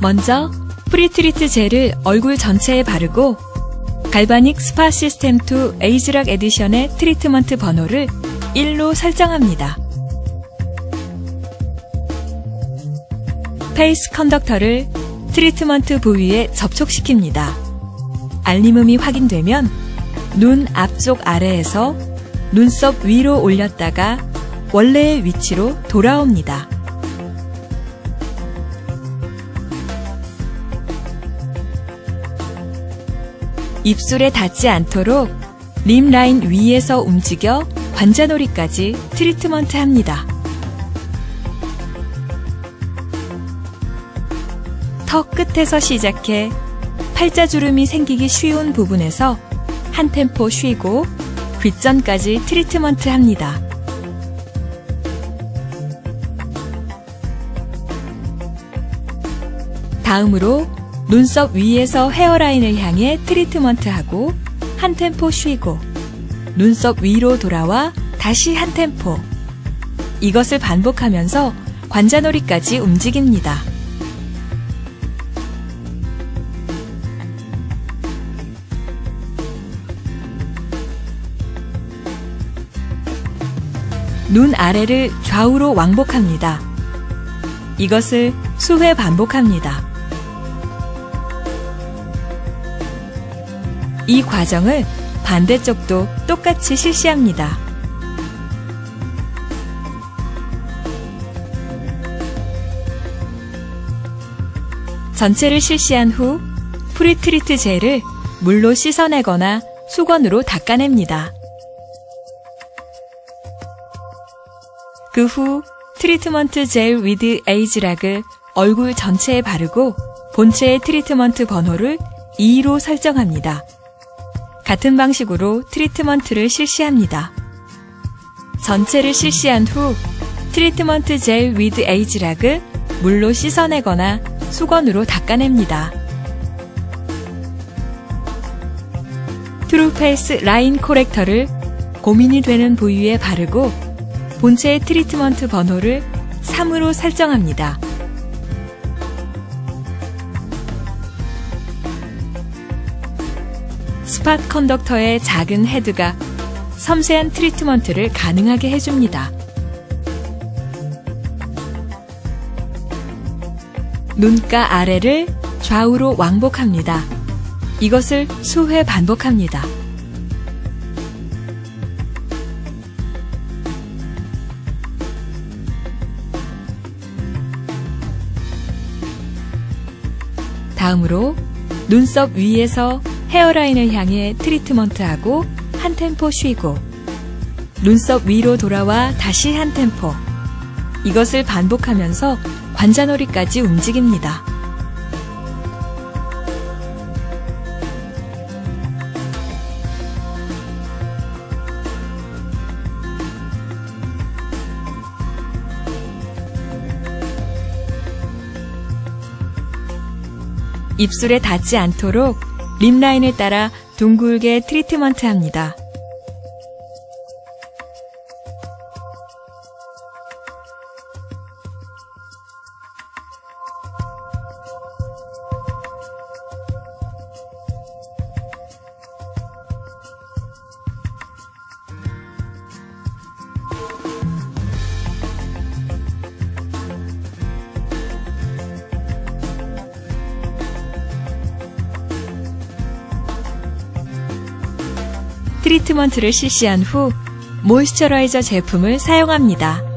먼저 프리트리트 젤을 얼굴 전체에 바르고 갈바닉 스파 시스템 2 에이즈락 에디션의 트리트먼트 번호를 1로 설정합니다. 페이스 컨덕터를 트리트먼트 부위에 접촉시킵니다. 알림음이 확인되면 눈 앞쪽 아래에서 눈썹 위로 올렸다가 원래의 위치로 돌아옵니다. 입술에 닿지 않도록 립 라인 위에서 움직여 관자놀이까지 트리트먼트 합니다. 턱 끝에서 시작해 팔자주름이 생기기 쉬운 부분에서 한 템포 쉬고 귓전까지 트리트먼트 합니다. 다음으로 눈썹 위에서 헤어라인을 향해 트리트먼트하고 한 템포 쉬고 눈썹 위로 돌아와 다시 한 템포 이것을 반복하면서 관자놀이까지 움직입니다. 눈 아래를 좌우로 왕복합니다. 이것을 수회 반복합니다. 이 과정을 반대쪽도 똑같이 실시합니다. 전체를 실시한 후 프리트리트 젤을 물로 씻어내거나 수건으로 닦아냅니다. 그 후 트리트먼트 젤 위드 에이즈락을 얼굴 전체에 바르고 본체의 트리트먼트 번호를 2로 설정합니다. 같은 방식으로 트리트먼트를 실시합니다. 전체를 실시한 후 트리트먼트 젤 위드 에이즈락을 물로 씻어내거나 수건으로 닦아냅니다. 트루페이스 라인 코렉터를 고민이 되는 부위에 바르고 본체의 트리트먼트 번호를 3으로 설정합니다. 스팟 컨덕터의 작은 헤드가 섬세한 트리트먼트를 가능하게 해줍니다. 눈가 아래를 좌우로 왕복합니다. 이것을 수회 반복합니다. 다음으로 눈썹 위에서 헤어라인을 향해 트리트먼트하고 한 템포 쉬고 눈썹 위로 돌아와 다시 한 템포 이것을 반복하면서 관자놀이까지 움직입니다. 입술에 닿지 않도록 립 라인을 따라 둥글게 트리트먼트 합니다. 트리트먼트를 실시한 후 모이스처라이저 제품을 사용합니다.